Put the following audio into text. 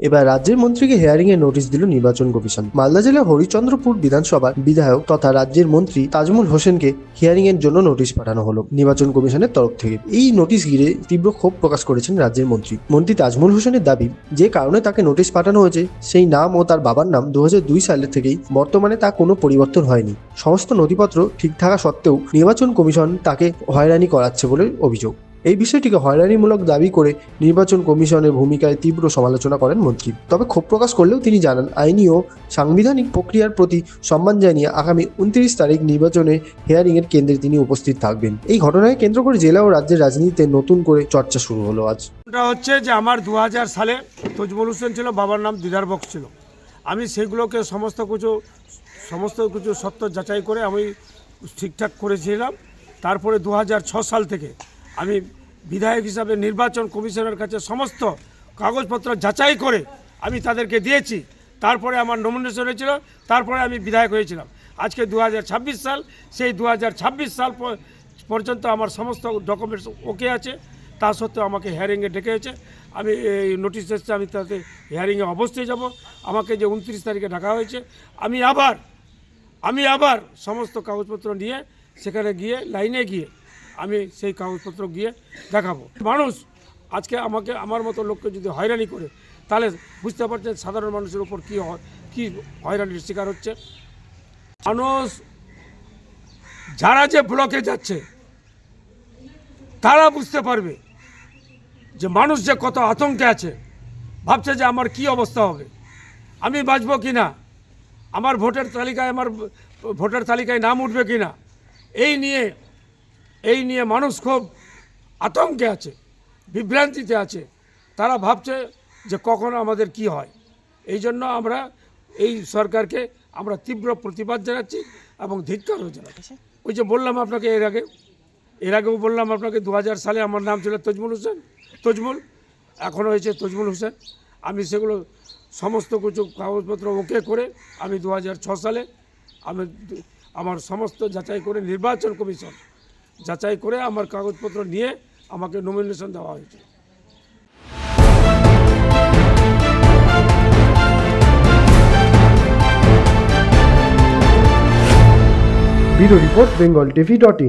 এবার রাজ্যের মন্ত্রীকে হেয়ারিং এর নোটিশ দিল নির্বাচন কমিশন। মালদা জেলার হরিচন্দ্রপুর বিধানসভার বিধায়ক তথা রাজ্যের মন্ত্রী তাজমুল হোসেনকে হিয়ারিং এর জন্য নোটিশ পাঠানো হলো নির্বাচন কমিশনের তরফ থেকে। এই নোটিশ ঘিরে তীব্র ক্ষোভ প্রকাশ করেছেন রাজ্যের মন্ত্রী। মন্ত্রী তাজমুল হোসেনের দাবি যে কারণে তাকে নোটিশ পাঠানো হয়েছে, সেই নাম ও তার বাবার নাম দু হাজার দুই সালের থেকেই বর্তমানে তা কোনো পরিবর্তন হয়নি। সমস্ত নথিপত্র ঠিক থাকা সত্ত্বেও নির্বাচন কমিশন তাকে হয়রানি করাচ্ছে বলে অভিযোগ। এই বিষয়টিকে হয়রানিমূলক দাবি করে নির্বাচন কমিশনের ভূমিকায় তীব্র সমালোচনা করেন মন্ত্রী। তবে ক্ষোভ প্রকাশ করলেও তিনি জানান, আইনি ও সাংবিধানিক প্রক্রিয়ার প্রতি সম্মান জানিয়ে আগামী উনত্রিশ তারিখ নির্বাচনে হেয়ারিংয়ের কেন্দ্রে তিনি উপস্থিত থাকবেন। এই ঘটনায় কেন্দ্র করে জেলা ও রাজ্যের রাজনীতিতে নতুন করে চর্চা শুরু হলো আজ। ওটা হচ্ছে যে আমার দু হাজার সালে তজমুল হোসেন ছিল, বাবার নাম দিদার বক্স ছিল। আমি সেগুলোকে সমস্ত কিছু সমস্ত কিছু সত্য যাচাই করে আমি ঠিকঠাক করেছিলাম। তারপরে দু সাল থেকে আমি বিধায়ক হিসাবে নির্বাচন কমিশনের কাছে সমস্ত কাগজপত্র যাচাই করে আমি তাদেরকে দিয়েছি। তারপরে আমার নমিনেশন হয়েছিল, তারপরে আমি বিধায়ক হয়েছিলাম। আজকে দু হাজার ছাব্বিশ সাল, সেই দু হাজার ছাব্বিশ সাল পর্যন্ত আমার সমস্ত ডকুমেন্টস ওকে আছে। তা সত্ত্বেও আমাকে হিয়ারিংয়ে ডেকেছে আমি এই নোটিশ এসছে, আমি তাতে হিয়ারিংয়ে অবশ্যই যাব। আমাকে যে উনত্রিশ তারিখে ডাকা হয়েছে, আমি আবার আমি আবার সমস্ত কাগজপত্র নিয়ে সেখানে গিয়ে লাইনে গিয়ে আমি সেই কাগজপত্র গিয়ে দেখাবো। মানুষ আজকে আমাকে, আমার মতো লোককে যদি হয়রানি করে, তাহলে বুঝতে পারছেন সাধারণ মানুষের উপর কী হয়, কী হয়রানির শিকার হচ্ছে। মানুষ যারা যে ব্লকে যাচ্ছে, তারা বুঝতে পারবে যে মানুষ যে কত আতঙ্কে আছে, ভাবছে যে আমার কি অবস্থা হবে। আমি বাঁচবো কি না? আমার ভোটের তালিকায়, আমার ভোটার তালিকায় নাম উঠবে কি না? এই নিয়ে এই নিয়ে মানুষ খুব আতঙ্কে আছে বিভ্রান্তিতে আছে। তারা ভাবছে যে কখন আমাদের কি হয়। এই জন্য আমরা এই সরকারকে আমরা তীব্র প্রতিবাদ জানাচ্ছি এবং ধিক্কারও জানাচ্ছি। ওই যে বললাম আপনাকে এর আগে এর আগেও বললাম আপনাকে দু হাজার সালে আমার নাম ছিল তজমুল হোসেন তজমুল এখন হয়েছে তজমুল হোসেন। আমি সেগুলো সমস্ত কিছু কাগজপত্র ওকে করে আমি দু সালে আমি আমার সমস্ত যাচাই করে নির্বাচন কমিশন যাচাই করে আমার কাগজপত্র নিয়ে আমাকে নমিনেশন দেওয়া হয়েছে। Bureau report, Bengal TV dot in.